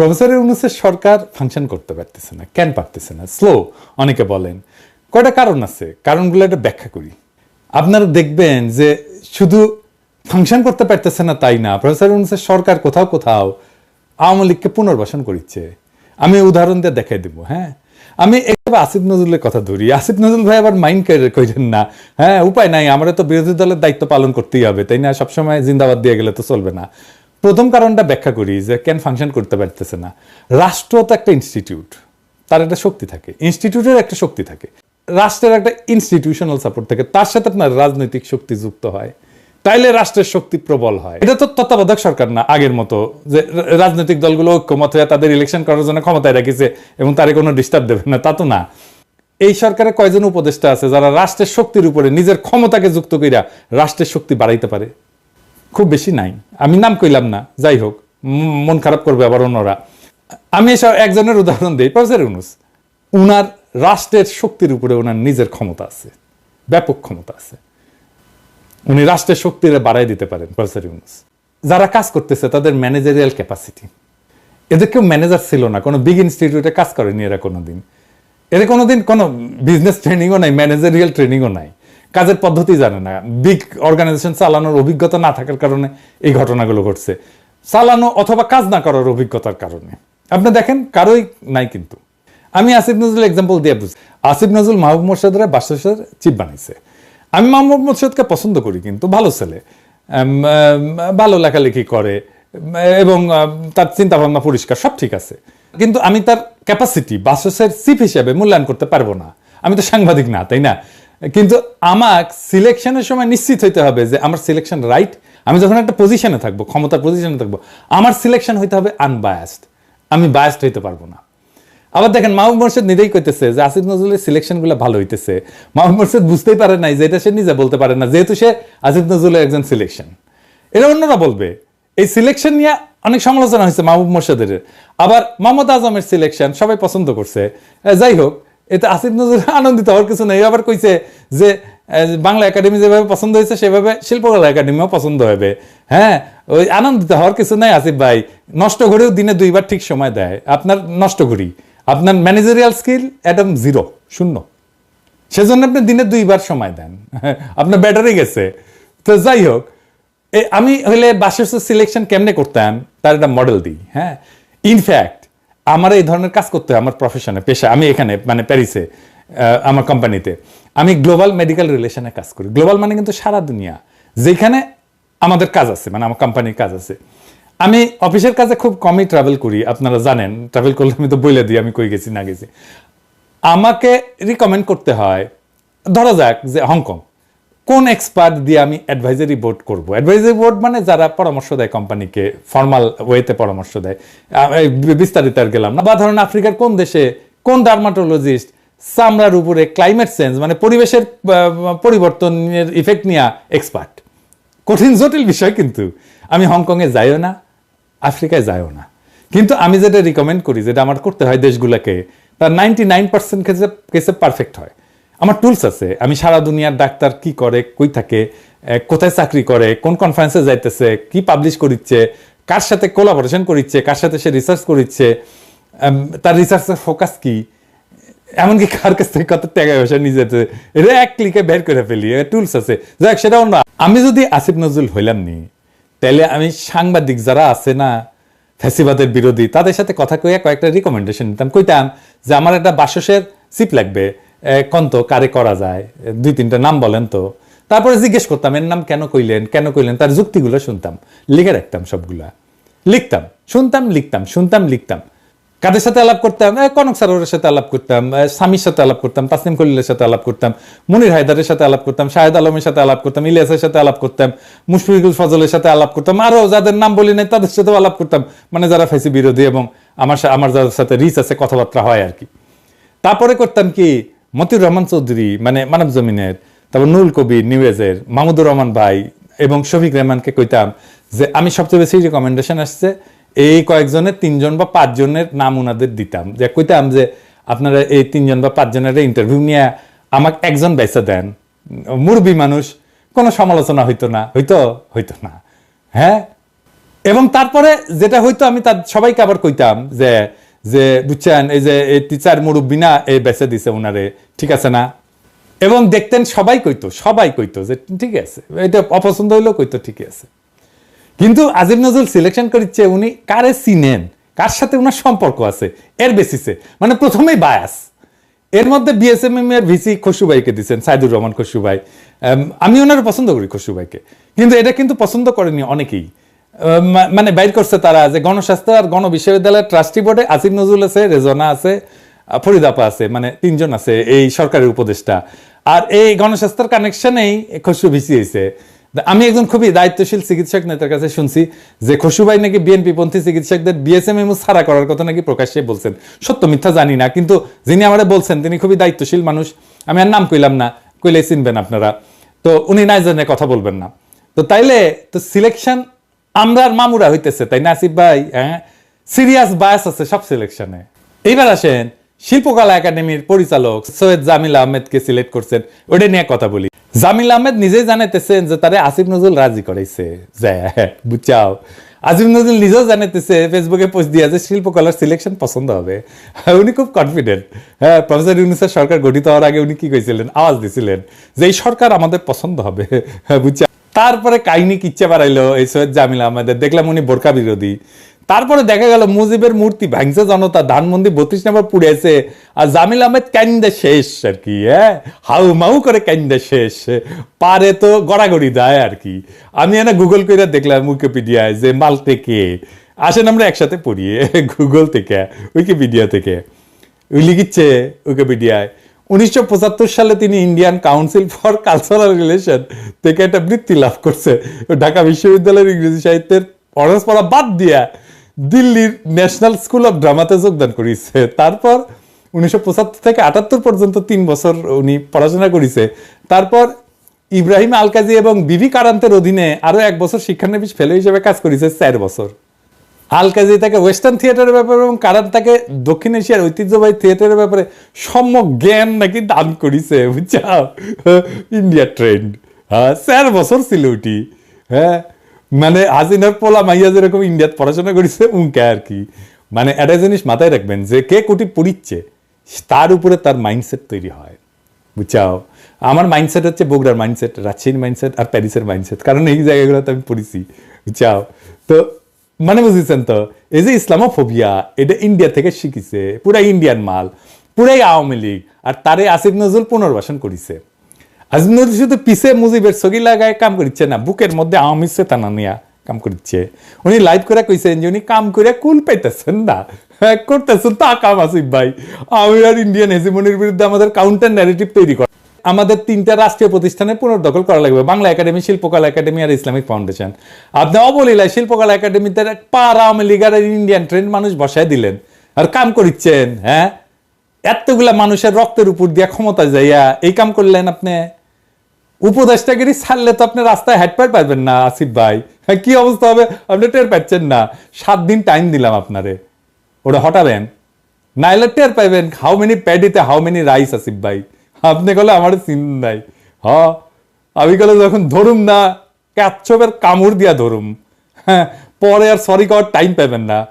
Professor ইউনুসের সরকার function করতে পারতেছে না, কেন পারতেছে না? স্লো অনেকে বলেন। কয়টা কারণ আছে? কারণগুলো একটা ব্যাখ্যা করি। আপনারা দেখবেন যে শুধু ফাংশন করতে পারতেছে না তাই না, প্রফেসর ইউনুসের সরকার কোথাও কোথাও আওয়ামী লীগকে পুনর্বাসন করিচ্ছে আমি উদাহরণ দিয়ে দেখাই দেব হ্যাঁ? আমি একবার আসিফ নজরুলের কথা ধরি। আসিফ নজরুল ভাই আবার মাইন্ড করেন না হ্যাঁ? উপায় নাই আমরা তো বিরোধী দলের দায়িত্ব পালন করতেই হবে, তাই না? সবসময় জিন্দাবাদ দিয়ে গেলে তো চলবে না। প্রথম কারণটা ব্যাখ্যা করি যে কেন ফাংশন করতে পারতেছে না। রাষ্ট্র তো একটা ইনস্টিটিউট তার একটা শক্তি থাকে। ইনস্টিটিউটের একটা শক্তি থাকে। রাষ্ট্রের একটা ইনস্টিটিউশনাল সাপোর্ট থাকে। তার সাথে আপনার রাজনৈতিক শক্তি যুক্ত হয়। তাইলে রাষ্ট্রের শক্তি প্রবল হয়। এটা তো তত্ত্বাবধায়ক সরকার না, আগের মতো। যে রাজনৈতিক দলগুলো ঐক্যমত হয়ে তাদের ইলেকশন করার জন্য ক্ষমতায় রেখেছে এবং তারে কোনো ডিস্টার্ব দেবে না, তা তো না। এই সরকারে কয়জন উপদেষ্টা আছে যারা রাষ্ট্রের শক্তির উপরে নিজের ক্ষমতাকে যুক্ত করিয়া রাষ্ট্রের শক্তি বাড়াইতে পারে? খুব বেশি নাই। আমি নাম কইলাম না, যাই হোক মন খারাপ করবে আবার অন্যরা। আমি এসব একজনের উদাহরণ দিই, প্রফেসর ইউনুস। উনার রাষ্ট্রের শক্তির উপরে ওনার নিজের ক্ষমতা আছে, ব্যাপক ক্ষমতা আছে। উনি রাষ্ট্রের শক্তিরে বাড়াই দিতে পারেন, প্রফেসর ইউনুস। যারা কাজ করতেছে, তাদের ম্যানেজারিয়াল ক্যাপাসিটি। এদের কেউ ম্যানেজার ছিল না, কোনো বিগ ইনস্টিটিউটে কাজ করেনি এরা কোনোদিন। এদের কোনোদিন কোনো বিজনেস ট্রেনিংও নাই, ম্যানেজারিয়াল ট্রেনিংও নাই। কাজের পদ্ধতি জানে না। বিগ অর্গানাইজেশন চালানোর অভিজ্ঞতা না থাকার কারণে এই ঘটনাগুলো ঘটছে। চালানো অথবা কাজ না করার অভিজ্ঞতার কারণে। আপনি দেখেন, কারোই নাই কিন্তু। আমি আসিফ নজরুল এক্সাম্পল দিয়ে বুঝি। আসিফ নজরুল মাহবুব মোর্শেদের বাসাসের চিপ বানাইছে। আমি মাহমুদ মোর্শেদকে পছন্দ করি কিন্তু, ভালো ছেলে। ভালো লেখালেখি করে, এবং তার চিন্তা ভাবনা পরিষ্কার, সব ঠিক আছে। কিন্তু আমি তার ক্যাপাসিটি বাসসের চিফ হিসেবে মূল্যায়ন করতে পারব না। আমি তো সাংবাদিক না, তাই না? কিন্তু আমার সিলেকশনের সময় নিশ্চিত হইতে হবে যে আমার সিলেকশন রাইট আমি যখন একটা পজিশনে থাকব, ক্ষমতার পজিশনে থাকব, আমার সিলেকশন হইতে হবে আনবায়াসড আমি বায়াসড হইতে পারব না। আবার দেখেন, মাহবুব মোর্শেদ নিজেই কইতেছে যে আসিফ নজরুলের সিলেকশনগুলো ভালো হইতেছে। মাহবুব মোর্শেদ বুঝতেই পারে নাই যে এটা সে নিজে বলতে পারে না, যেহেতু সে আসিফ নজরুলের একজন সিলেকশন এটা অন্যরা বলবে। এই সিলেকশন নিয়ে অনেক সমালোচনা হয়েছে মাহবুব মোর্শেদের। আবার মোহাম্মদ আজমের সিলেকশন সবাই পছন্দ করছে। যাই হোক এতে আসিফ নজরুল আনন্দিত হওয়ার কিছু নেই। আবার কইছে যে বাংলা একাডেমি যেভাবে পছন্দ হয়েছে, সেভাবে শিল্পকলা একাডেমিও পছন্দ হবে। হ্যাঁ ওই আনন্দিত হওয়ার কিছু নাই আসিফ ভাই। নষ্ট ঘড়িও দিনে দুইবার ঠিক সময় দেয়। আপনার নষ্ট ঘড়ি, আপনার ম্যানেজারিয়াল স্কিল একদম জিরো শূন্য। সেজন্য আপনি দিনে দুইবার সময় দেন। আপনার ব্যাটারি গেছে। তো যাই হোক আমি হইলে বাসের সিলেকশন কেমনে করতাম, তার একটা মডেল দিই। হ্যাঁ ইনফ্যাক্ট আমার এই ধরনের কাজ করতে হয়, আমার প্রফেশনে পেশা আমি এখানে মানে প্যারিসে আমার কোম্পানিতে আমি গ্লোবাল মেডিকেল রিলেশনে কাজ করি। গ্লোবাল মানে কিন্তু সারা দুনিয়া। যেখানে আমাদের কাজ আছে মানে আমার কোম্পানির কাজ আছে। আমি অফিসের কাজে খুব কমই ট্রাভেল করি, আপনারা জানেন। ট্রাভেল করলে আমি তো বলে দিই, আমি কই গেছি, না গেছি। আমাকে রিকমেন্ড করতে হয়, ধরা যাক যে হংকং কোন এক্সপার্ট দিয়ে আমি অ্যাডভাইজারি বোর্ড করব? অ্যাডভাইজারি বোর্ড মানে যারা পরামর্শ দেয় কোম্পানিকে ফর্মাল ওয়েতে পরামর্শ দেয়। বিস্তারিত আর গেলাম না। বা ধরেন আফ্রিকার কোন দেশে কোন ডার্মাটোলজিস্ট চামড়ার উপরে ক্লাইমেট চেঞ্জ মানে পরিবেশের পরিবর্তনের ইফেক্ট নিয়ে এক্সপার্ট কঠিন, জটিল বিষয় কিন্তু। আমি হংকংয়ে যাইও না, আফ্রিকায় যাইও না। কিন্তু আমি যেটা রিকমেন্ড করি, যেটা আমার করতে হয় দেশগুলোকে, তার নাইনটি নাইন পার্সেন্ট কেসে কেসে পারফেক্ট হয়। আমার টুলস আছে। আমি সারা দুনিয়ার ডাক্তার কি করে, কই থাকে কোথায় চাকরি করে, কোন কনফারেন্সে যাইতেছে, কি পাবলিশ করিচ্ছে, কার সাথে কোলাবোরেশন করিচ্ছে, কার সাথে সে রিসার্চ করিচ্ছে তার রিসার্চের ফোকাস কি? এমনকি কার কাছ থেকে কত টাকা পয়সা নিয়ে যেতে এটা এক ক্লিকে বের করে ফেলি টুলস আছে। যাক সেটা অন্য। আমি যদি আসিফ নজরুল হইলাম নি তাহলে আমি সাংবাদিক যারা আছে না, ফ্যাসিবাদের বিরোধী, তাদের সাথে কথা কইয়া কয়েকটা রিকমেন্ডেশন নিতাম। কইতাম যে আমার একটা বাসসের সিপ লাগবে। কন্ত কারে করা যায়? দুই তিনটা নাম বলেন তো। তারপরে জিজ্ঞেস করতাম, এর নাম কেন কইলেন? কেন কইলেন? তার যুক্তিগুলো শুনতাম। লিখে রাখতাম সবগুলা। লিখতাম, শুনতাম লিখতাম শুনতাম, লিখতাম। কাদের সাথে আলাপ করতাম? কনক সারোয়ারের সাথে আলাপ করতাম স্বামীর সাথে আলাপ করতাম, তাসনিম কলিলের সাথে আলাপ করতাম, মনির হায়দারের সাথে আলাপ করতাম, শাহেদ আলমের সাথে আলাপ করতাম, ইলিয়াসের সাথে আলাপ করতাম, মুশফিকুল ফজলের সাথে আলাপ করতাম আরও যাদের নাম বলি নাই তাদের সাথেও আলাপ করতাম। মানে যারা ফেসি বিরোধী এবং আমার আমার যাদের সাথে রিচ আছে, কথাবার্তা হয় আর কি। তারপরে করতাম কি মতিউর রহমান চৌধুরী মানে মানব জমিনের, তারপর নুরুল কবির নিউজের মাহমুদুর রহমান ভাই এবং শফিক রহমানকে কইতাম যে, আমি সবচেয়ে বেশি রিকমেন্ডেশন আসছে, এই কয়েকজনের তিনজন বা পাঁচজনের নাম ওনাদের দিতাম। যে কইতাম যে, আপনারা এই তিনজন বা পাঁচজনের ইন্টারভিউ নিয়ে আমাকে একজন বেসা দেন। মুরবি মানুষ, কোনো সমালোচনা হইতো না। হইতো? হইতো না। হ্যাঁ? এবং তারপরে যেটা হয়তো আমি তার সবাইকে আবার কইতাম যে যে বুঝছেন এই যে এই টিচার মুরব্বী এই বেঁচে দিছে ওনারে ঠিক আছে না? এবং দেখতেন সবাই কইতো সবাই কইতো যে ঠিক আছে। এটা অপছন্দ হইলেও কইতো ঠিক আছে। কিন্তু আজিম নজরুল সিলেকশন করিচ্ছে উনি কারে চিনেন? কার সাথে উনার সম্পর্ক আছে? এর বেসিসে মানে প্রথমেই বায়াস এর মধ্যে বিএসএমএম এর ভিসি খসুবাইকে দিচ্ছেন সাইদুর রহমান খসুবাই আম, ওনার পছন্দ করি খসুবাইকে কিন্তু এটা কিন্তু পছন্দ করেনি অনেকেই। মানে বাইর করছে তারা যে গণস্বাস্থ্য আর গণ বিশ্ববিদ্যালয়ের ট্রাস্টি বোর্ডে আসিফ নজরুল আছে রেজনা আছে ফরিদাপা আছে মানে তিনজন আছে এই সরকারের উপদেষ্টা। আর এই গণস্বাস্থ্যের কানেকশনেই খসু ভিসি হয়েছে। আমি একজন খুবই দায়িত্বশীল চিকিৎসক নেতার কাছে শুনছি যে খসুভাই নাকি বিএনপি পন্থী চিকিৎসকদের বিএসএমএমও ছাড়া করার কথা নাকি প্রকাশ্যে বলছেন। সত্য মিথ্যা জানি না, কিন্তু যিনি আমারে বলছেন তিনি খুবই দায়িত্বশীল মানুষ। আমি আর নাম কইলাম না কইলে চিনবেন আপনারা। তো উনি না জানে কথা বলবেন না। তো তাইলে তো সিলেকশন আমরা আর মামুরা হইতেছে, তাই না আসিফ ভাই হ্যাঁ? সিরিয়াস বায়াস আছে সব সিলেকশনে এইবার আসেন, শিল্পকলা একাডেমির পরিচালক সৈয়দ জামিল আহমেদকে সিলেক্ট করছেন। ওটা নিয়ে কথা বলি। জামিল আহমেদ নিজেই জানাইতেছেন যে তারে আসিফ নজরুল রাজি করাইছে। বুঝাও আসিফ নজরুল নিজেও জানাইতেছে ফেসবুকে পোস্ট দিয়া যে শিল্পকলার সিলেকশন পছন্দ হবে। উনি খুব কনফিডেন্ট হ্যাঁ প্রফেসর ইউনুসের সরকার গঠিত হওয়ার আগে উনি কি কইছিলেন? আওয়াজ দিছিলেন যে, এই সরকার আমাদের পছন্দ হবে। বুঝছা? তারপরে কাহিনী কিচ্ছে বাড়াইলো, এই সৈয়দ জামিল আহমেদের। দেখলাম উনি বোরকা বিরোধী। তারপরে দেখা গেল মুজিবের মূর্তি ভাঙছে, জনতা ধানমন্দির বত্রিশ নম্বর পুড়েছে, আর জামিল আহমেদ কান্দে শেষ আর কি হ্যাঁ? হাউ মাউ করে কান্দে শেষ, পারে তো গড়াগড়ি দেয় আর কি। আমি এনে গুগল করে দেখলাম উইকিপিডিয়ায় যে মালতে কে আসেন আমরা একসাথে পড়ি, গুগল থেকে, উইকিপিডিয়া থেকে। লিখিচ্ছে উইকিপিডিয়ায় উনিশশো সালে তিনি Indian council for cultural relation থেকে একটা বৃত্তি লাভ করছে। ঢাকা বিশ্ববিদ্যালয়ের ইংরেজি সাহিত্যের অনার্স পড়া বাদ দিয়া দিল্লির ন্যাশনাল স্কুল অফ ড্রামাতে যোগদান করেছে। তারপর উনিশশো পঁচাত্তর থেকে আটাত্তর পর্যন্ত তিন বছর উনি পড়াশোনা করেছে। তারপর ইব্রাহিম আলকাজি এবং বিবি কারান্তের অধীনে আরও এক বছর শিক্ষানবিশ ফেলো হিসেবে কাজ করেছে, চার বছর। আলকাজি তাকে ওয়েস্টার্ন থিয়েটারের ব্যাপারে এবং কারান তাকে দক্ষিণ এশিয়ার ঐতিহ্যবাহী থিয়েটারের ব্যাপারে সম্যক জ্ঞান নাকি দান করিছে, বুঝছাও? India trend. হ্যাঁ চার বছর ছিল ওটি। হ্যাঁ মানে হাসিনার পোলা মাইয়া যেরকম ইন্ডিয়াত পড়াশোনা করেছে, উনকে আর কি। মানে একটা জিনিস মাথায় রাখবেন, যে কে কোটি পড়িচ্ছে, তার উপরে তার মাইন্ডসেট তৈরি হয়, বুঝছাও? আমার মাইন্ডসেট হচ্ছে বগুড়ার মাইন্ডসেট রাজশাহীর মাইন্ডসেট আর প্যারিসের মাইন্ডসেট কারণ এই জায়গাগুলোতে আমি পড়েছি, বুঝছাও? তো মানে বুঝেছেন তো? এই যে ইসলামোফোবিয়া এটা ইন্ডিয়া থেকে শিখিছে পুরা ইন্ডিয়ান মাল পুরাই আওয়ামী লীগ আর তারে আসিফ নজরুল পুনর্বাসন করিছে। আসিফ নজরুল শুধু পিছে মুজিবের ছবি লাগায় কাম করিচ্ছে না বুকের মধ্যে আওয়ামী চেতানা নিয়া কাম করছে উনি লাইভ করে কইছেন যে উনি কাম করে কুল পাইতেছেন না। হ্যাঁ, করতেছেন তা কাম আসিফ ভাই। আমি আর ইন্ডিয়ান হেজিমনির বিরুদ্ধে আমাদের কাউন্টার ন্যারেটিভ তৈরি করা। আমাদের তিনটা রাষ্ট্রীয় প্রতিষ্ঠানে পুনর্দখল করা লাগবে। বাংলা একাডেমি শিল্পকলা একাডেমি আর ইসলামিক ফাউন্ডেশন। আপনি অবলীলায় শিল্পকলা একাডেমিতে পার আওয়ামী লীগ আর ইন্ডিয়ান ট্রেন মানুষ বসায় দিলেন। আর কাম করিচ্ছেন হ্যাঁ? এতগুলা মানুষের রক্তের উপর দিয়া ক্ষমতা যাইয়া এই কাম করলেন আপনি। উপদেষ্টাগিরি ছাড়লে তো আপনি রাস্তায় হেঁট পার পারবেন না আসিফ ভাই। হ্যাঁ, কি অবস্থা হবে? আপনি টের পাচ্ছেন না। সাত দিন টাইম দিলাম আপনারে। ওটা হটাবেন। নাইলে টের পাইবেন। হাউ মেনি প্যাডিতে হাউ মেনি রাইস আসিফ ভাই? আপনি কলে আমার চিন নাই। হ, আমি কলে যখন ধরুম না, ক্যাচপের কামড় দিয়া ধরুম। হ্যাঁ পরে আর সরি করার টাইম পাবেন না।